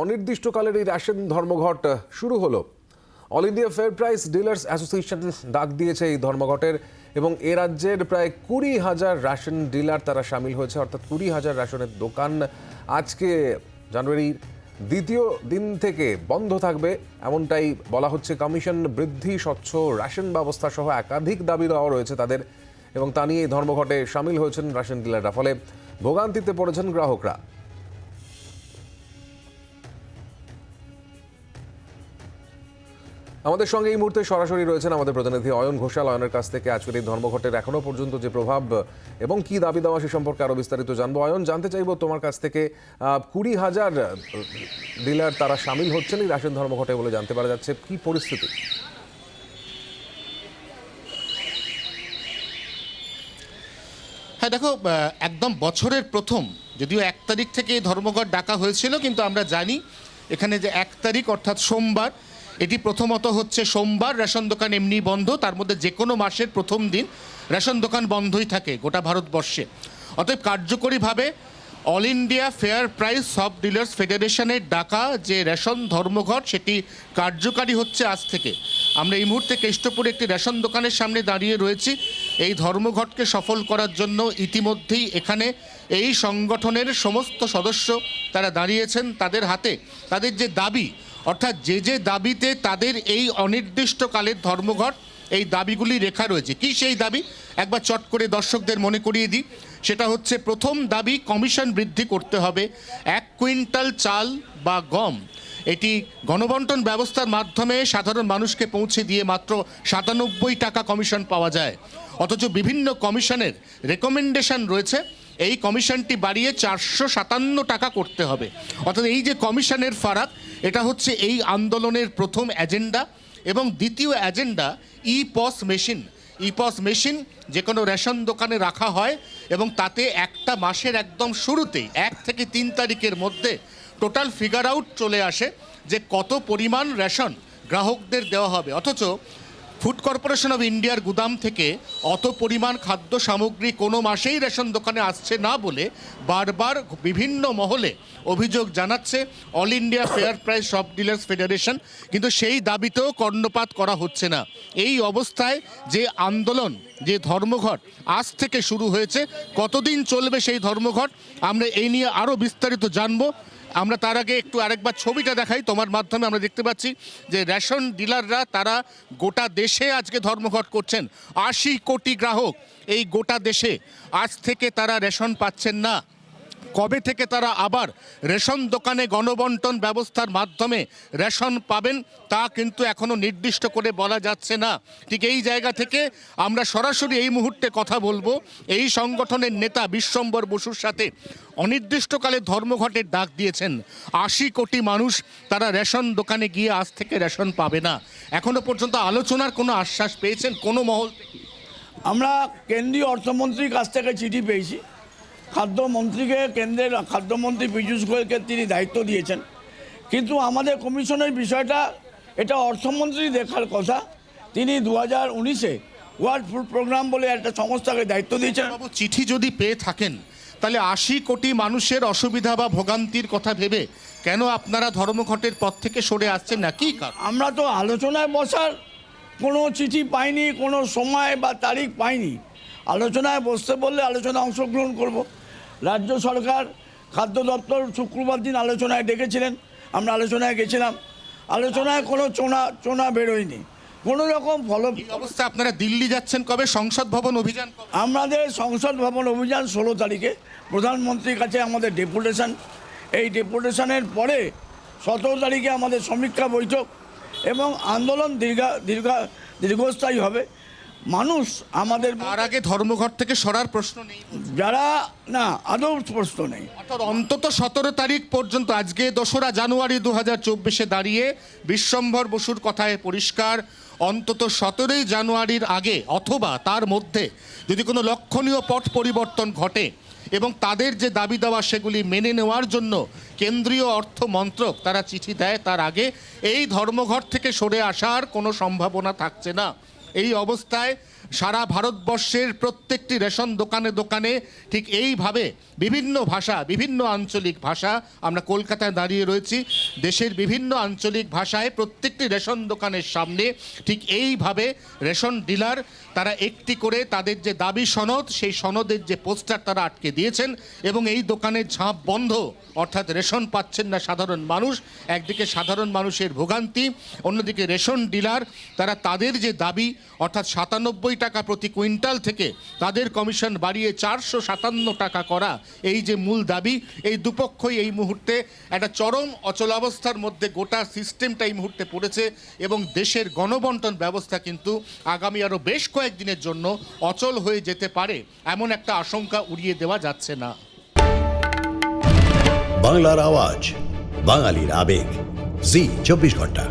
অনির্দিষ্টকালের এই রেশন ধর্মঘট শুরু হলো। All India fair price dealers association ডাক দিয়েছে এই ধর্মঘটের এবং এ রাজ্যের প্রায় কুড়ি হাজার রেশন ডিলার তারা সামিল হয়েছে, অর্থাৎ কুড়ি হাজার রেশনের দোকান আজকে জানুয়ারির দ্বিতীয় দিন থেকে বন্ধ থাকবে। এমনটাই বলা হচ্ছে কমিশন বৃদ্ধি, স্বচ্ছ রেশন ব্যবস্থা সহ একাধিক দাবি দেওয়া রয়েছে তাদের এবং তা নিয়ে ধর্মঘটে সামিল হয়েছেন রেশন ডিলাররা। ফলে ভোগান্তিতে পড়েছেন গ্রাহকরা। আমাদের সঙ্গে এই মুহূর্তে সরাসরি রয়েছেন আমাদের প্রতিনিধি অয়ন ঘোষাল। অয়নের কাছ থেকে আজকের এই ধর্মঘটের এখনও পর্যন্ত যে প্রভাব, এবং কি দাবি দেওয়া সে সম্পর্কে আরও বিস্তারিত জানব। অয়ন, জানতে চাইব তোমার কাছ থেকে কুড়ি হাজার ডিলার তারা সামিল হচ্ছেন এই রাশন ধর্মঘটে বলে জানতে পারা যাচ্ছে। কি পরিস্থিতি? হ্যাঁ দেখো একদম বছরের প্রথম, যদিও এক তারিখ থেকে এই ধর্মঘট ডাকা হয়েছিল, কিন্তু আমরা জানি এখানে যে এক তারিখ, অর্থাৎ সোমবার এটি প্রথমত হচ্ছে সোমবার, রেশন দোকান এমনি বন্ধ, তার মধ্যে যে কোনো মাসের প্রথম দিন রেশন দোকান বন্ধই থাকে গোটা ভারতবর্ষে। অতএব কার্যকরীভাবে অল ইন্ডিয়া ফেয়ার প্রাইস সব ডিলার্স ফেডারেশনের ডাকা যে রেশন ধর্মঘট, সেটি কার্যকারী হচ্ছে আজ থেকে। আমরা এই মুহূর্তে কেষ্টপুরে একটি রেশন দোকানের সামনে দাঁড়িয়ে রয়েছি। এই ধর্মঘটকে সফল করার জন্য ইতিমধ্যেই এখানে এই সংগঠনের সমস্ত সদস্য তারা দাঁড়িয়েছেন তাদের হাতে। তাদের যে দাবি, অর্থাৎ যে যে দাবিতে তাদের এই অনির্দিষ্টকালের ধর্মঘট, এই দাবিগুলি রেখা রয়েছে। কি সেই দাবি? একবার চট করে দর্শকদের মনে করিয়ে দিই। সেটা হচ্ছে প্রথম দাবি, কমিশন বৃদ্ধি করতে হবে। এক কুইন্টাল চাল বা গম। এটি গণবন্টন ব্যবস্থার মাধ্যমে সাধারণ মানুষকে পৌঁছে দিয়ে মাত্র সাতানব্বই টাকা কমিশন পাওয়া যায়। অথচ বিভিন্ন কমিশনের রেকমেন্ডেশন রয়েছে। এই কমিশনটি বাড়িয়ে চারশো সাতান্ন টাকা করতে হবে। অর্থাৎ এই যে কমিশনের ফারাক, এটা হচ্ছে এই আন্দোলনের প্রথম এজেন্ডা এবং দ্বিতীয় agenda E POS machine. E POS machine যে কোনো রেশন দোকানে রাখা হয় এবং তাতে একটা মাসের একদম শুরুতেই, এক থেকে তিন তারিখের মধ্যে টোটাল ফিগার আউট চলে আসে যে কত পরিমাণ রেশন গ্রাহকদের দেওয়া হবে। অথচ ফুড কর্পোরেশন অফ ইন্ডিয়ার গুদাম থেকে অত পরিমাণ খাদ্য সামগ্রী কোনো মাসেই রেশন দোকানে আসছে না বলে বারবার বিভিন্ন মহলে অভিযোগ জানাচ্ছে। All India fair price shop dealers federation কিন্তু সেই দাবিতেও কর্ণপাত করা হচ্ছে না। এই অবস্থায় যে আন্দোলন, যে ধর্মঘট আজ থেকে শুরু হয়েছে, কতদিন চলবে সেই ধর্মঘট আমরা এই নিয়ে আরও বিস্তারিত জানব। আমরা তার আগে একটু আরেকবার ছবিটা দেখাই। তোমার মাধ্যমে আমরা দেখতে পাচ্ছি যে রেশন ডিলাররা তারা গোটা দেশে আজকে ধর্মঘট করছেন। আশি কোটি গ্রাহক এই গোটা দেশে। আজ থেকে তারা রেশন পাচ্ছেন না। কবে থেকে তারা আবার রেশন দোকানে গণবন্টন ব্যবস্থার মাধ্যমে রেশন পাবেন তা কিন্তু এখনও নির্দিষ্ট করে বলা যাচ্ছে না। ঠিক এই জায়গা থেকে আমরা সরাসরি এই মুহূর্তে কথা বলব। এই সংগঠনের নেতা বিশ্বম্বর বসুর সাথে অনির্দিষ্টকালে ধর্মঘটের ডাক দিয়েছেন। আশি কোটি মানুষ তারা রেশন দোকানে গিয়ে আজ থেকে রেশন পাবে না। এখনও পর্যন্ত আলোচনার কোনো আশ্বাস পেয়েছেন কোনো মহল আমরা কেন্দ্রীয় অর্থমন্ত্রীর কাছ থেকে চিঠি পেয়েছি। খাদ্যমন্ত্রীকে কেন্দ্রের খাদ্যমন্ত্রী পীযূষ গোয়েলকে তিনি দায়িত্ব দিয়েছেন। কিন্তু আমাদের কমিশনের বিষয়টা এটা অর্থমন্ত্রী দেখার কথা। তিনি দু হাজার উনিশে ওয়ার্ল্ড ফুড প্রোগ্রাম বলে একটা সংস্থাকে দায়িত্ব দিয়েছেন। চিঠি যদি পেয়ে থাকেন তাহলে আশি কোটি মানুষের অসুবিধা বা ভোগান্তির কথা ভেবে কেন আপনারা ধর্মঘটের পথ থেকে সরে আসছেন না? কি আমরা তো আলোচনায় বসার কোনো চিঠি পাইনি কোনো সময় বা তারিখ পাইনি। আলোচনায় বসতে বললে আলোচনায় অংশগ্রহণ করব। রাজ্য সরকার খাদ্য দপ্তর শুক্রবার দিন আলোচনায় ডেকেছিলেন। আমরা আলোচনায় গেছিলাম। আলোচনায় কোনো চোনা চোনা বেরোয়নি। কোনো রকম ফল অবস্থা আপনারা দিল্লি যাচ্ছেন কবে? সংসদ ভবন অভিযান আমাদের সংসদ ভবন অভিযান ষোলো তারিখে। প্রধানমন্ত্রীর কাছে আমাদের ডেপুটেশন। এই ডেপুটেশনের পরে সতেরো তারিখে আমাদের সমীক্ষা বৈঠক এবং আন্দোলন দীর্ঘা দীর্ঘা দীর্ঘস্থায়ী হবে। মানুষ আমাদের তার আগে ধর্মঘট থেকে সরার প্রশ্ন নেই। যারা না আদৌ প্রশ্ন নেই। অর্থাৎ অন্তত সতেরো তারিখ পর্যন্ত আজকে দোসরা জানুয়ারি দু হাজার চব্বিশে দাঁড়িয়ে বিশ্বম্ভর বসুর কথায় পরিষ্কার অন্তত সতেরোই জানুয়ারির আগে অথবা তার মধ্যে যদি কোনো লক্ষণীয় পট পরিবর্তন ঘটে এবং তাদের যে দাবি দেওয়া সেগুলি মেনে নেওয়ার জন্য কেন্দ্রীয় অর্থ মন্ত্রক তারা চিঠি দেয় তার আগে এই ধর্মঘট থেকে সরে আসার কোনো সম্ভাবনা থাকছে না। এই অবস্থায় সারা ভারতবর্ষের প্রত্যেকটি রেশন দোকানে দোকানে ঠিক এইভাবে বিভিন্ন ভাষা, বিভিন্ন আঞ্চলিক ভাষা আমরা কলকাতায় দাঁড়িয়ে রয়েছি। দেশের বিভিন্ন আঞ্চলিক ভাষায় প্রত্যেকটি রেশন দোকানের সামনে ঠিক এইভাবে রেশন ডিলার তারা একটি করে তাদের যে দাবি সনদ, সেই সনদের যে পোস্টার তারা আটকে দিয়েছেন এবং এই দোকানের ঝাঁপ বন্ধ, অর্থাৎ রেশন পাচ্ছেন না সাধারণ মানুষ, একদিকে সাধারণ মানুষের ভোগান্তি, অন্যদিকে রেশন ডিলার তারা তাদের যে দাবি, অর্থাৎ সাতানব্বই টাকা প্রতি কুইন্টাল থেকে তাদের কমিশন বাড়িয়ে চারশো সাতান্ন টাকা করা এই যে মূল দাবি, এই দুপক্ষই এই মুহূর্তে একটা চরম অচলাবস্থার মধ্যে গোটা সিস্টেমটা এই মুহূর্তে পড়েছে এবং দেশের গণবন্টন ব্যবস্থা কিন্তু আগামী আরও বেশ কয়েকদিনের জন্য অচল হয়ে যেতে পারে, এমন একটা আশঙ্কা উড়িয়ে দেওয়া যাচ্ছে না। বাংলার আওয়াজ, বাঙালির আবেগ। জি, চব্বিশ ঘণ্টা।